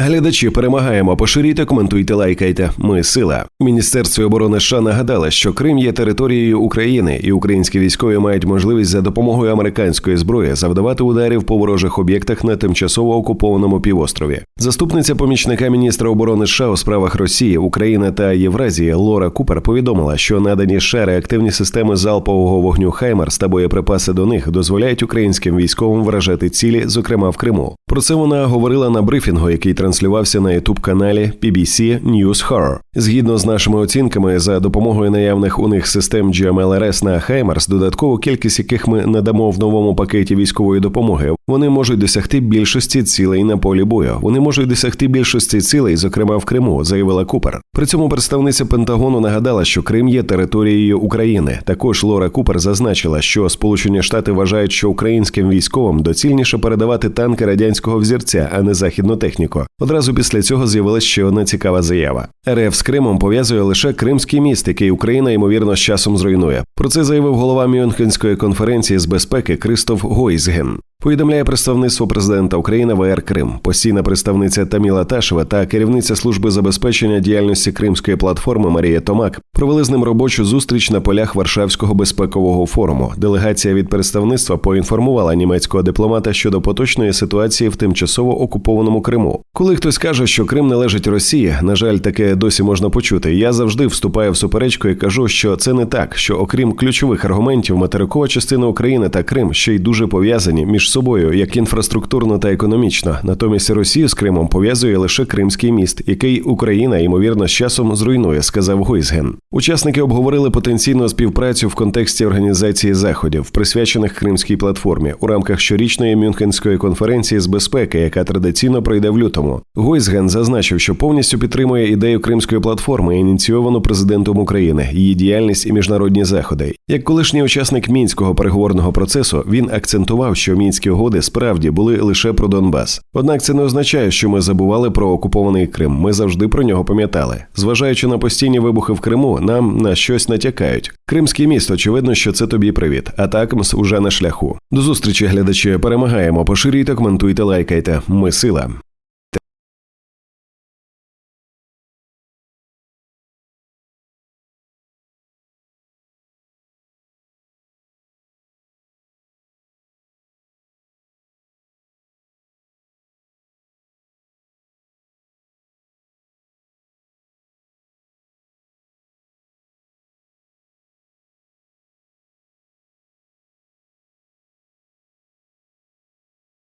Глядачі перемагаємо. Поширюйте, коментуйте, лайкайте. Ми сила. Міністерство оборони США нагадало, що Крим є територією України, і українські військові мають можливість за допомогою американської зброї завдавати ударів по ворожих об'єктах на тимчасово окупованому півострові. Заступниця помічника міністра оборони США у справах Росії, України та Євразії Лора Купер повідомила, що надані США реактивні системи залпового вогню Хаймерс та боєприпаси до них дозволяють українським військовим вражати цілі, зокрема в Криму. Про це вона говорила на брифінгу, який транслювався на ютуб каналі PBC News Horror. Згідно з нашими оцінками, за допомогою наявних у них систем GMLRS на Хаймерс, додаткову кількість яких ми надамо в новому пакеті військової допомоги, вони можуть досягти більшості цілей на полі бою. Вони можуть досягти більшості цілей, зокрема в Криму, заявила Купер. При цьому представниця Пентагону нагадала, що Крим є територією України. Також Лора Купер зазначила, що Сполучені Штати вважають, що українським військовим доцільніше передавати танки радянського взірця, а не західну техніку. Одразу після цього з'явилася ще одна цікава заява. РФ з Кримом пов'язує лише Кримський міст, який Україна ймовірно з часом зруйнує. Про це заявив голова Мюнхенської конференції з безпеки Кристоф Гойзген. Повідомляє представництво президента України ВР Крим, постійна представниця Таміла Ташева та керівниця служби забезпечення діяльності Кримської платформи Марія Томак провели з ним робочу зустріч на полях Варшавського безпекового форуму. Делегація від представництва поінформувала німецького дипломата щодо поточної ситуації в тимчасово окупованому Криму. Коли хтось каже, що Крим належить Росії, на жаль, таке досі можна почути. Я завжди вступаю в суперечку і кажу, що це не так, що окрім ключових аргументів, материкова частина України та Крим ще й дуже пов'язані між собою, як інфраструктурно та економічно. Натомість Росію з Кримом пов'язує лише Кримський міст, який Україна ймовірно з часом зруйнує, сказав Гойзген. Учасники обговорили потенційну співпрацю в контексті організації заходів, присвячених Кримській платформі, у рамках щорічної Мюнхенської конференції з безпеки, яка традиційно пройде в лютому. Гойзген зазначив, що повністю підтримує ідею Кримської платформи, ініційовану президентом України, її діяльність і міжнародні заходи. Як колишній учасник мінського переговорного процесу, він акцентував, що мінські угоди справді були лише про Донбас. Однак це не означає, що ми забували про окупований Крим. Ми завжди про нього пам'ятали. Зважаючи на постійні вибухи в Криму, нам на щось натякають. Кримський міст, очевидно, що це тобі привіт. Атакмс уже на шляху. До зустрічі, глядачі. Перемагаємо. Поширюйте, коментуйте, лайкайте. Ми сила.